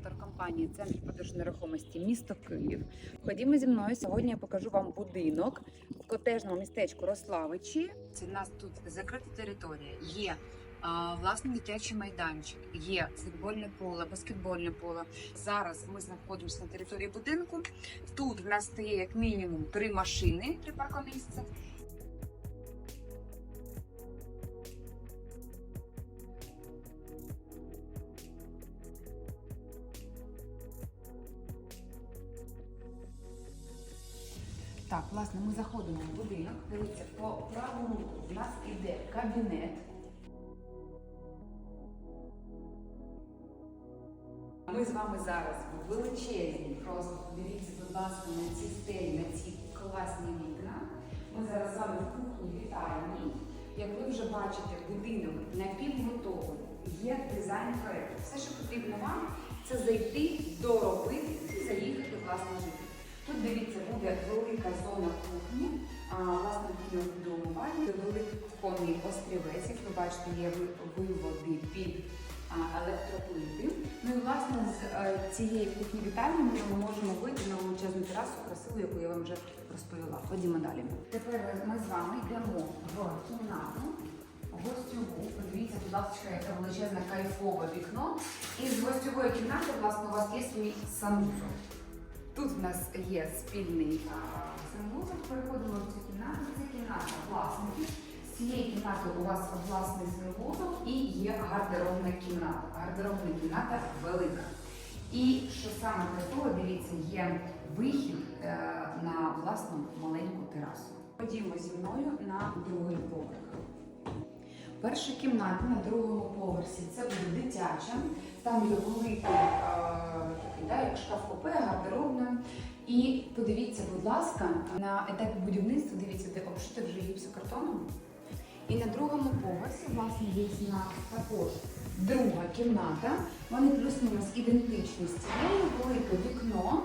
ріелтор компанії Центр продажу нерухомості місто Київ. Ходімо зі мною. Сьогодні я покажу вам будинок в котежному містечку Рославичі. Це у нас тут закрита територія. Є а, власний дитячий майданчик, є футбольне поле, баскетбольне поле. Зараз ми знаходимося на території будинку. Тут в нас стає як мінімум три машини, три паркомісця. Так, власне, ми заходимо в будинок. Дивіться, по праву руку в нас іде кабінет. Ми з вами зараз в величезній, просто подивіться, будь ласка, на ці стелі, на ці класні вікна. Ми зараз з вами в кухні вітальні. Як ви вже бачите, будинок напівготовий, є дизайн проєкту. Все, що потрібно вам, це зайти, доробити і заїхати власне жити. Тут дивіться, буде велика зона кухні, власне буде умивальня, великий кухонний острівець, як ви бачите, є виводи під електроплити. Ну і власне з е, цієї кухні вітальні ми можемо вийти на величезну терасу, красиву, яку я вам вже розповіла. Ходімо далі. Тепер ми з вами йдемо в кімнату. Гостьову, подивіться, будь ласка, яке величезне кайфове вікно. І з гостьової кімнати, власне, у вас є свій санвузол. Тут в нас є спільний санвузол. Переходимо в цю кімнату. Це кімната власників. З цієї кімнати у вас власний санвузол і є гардеробна кімната. Гардеробна кімната велика. І що саме такого, дивіться, є вихід е, на власну маленьку терасу. Ходімо зі мною на другий поверх. Перша кімната на другому поверсі це буде дитяча. Там є великий е, да, як шкаф-купе, гардеробна. І подивіться, будь ласка, на етапі будівництва, дивіться, де обшите вже гіпсокартоном. І на другому поверсі, власне, є у також друга кімната. Вони плюс-мінус ідентичні з велике вікно.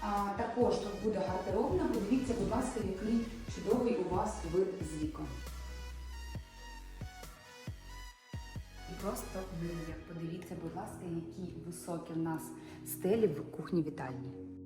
А, також тут буде гардеробна. Подивіться, будь ласка, який чудовий у вас вид з вікон. Просто мрія. Подивіться, будь ласка, які високі в нас стелі в кухні вітальні.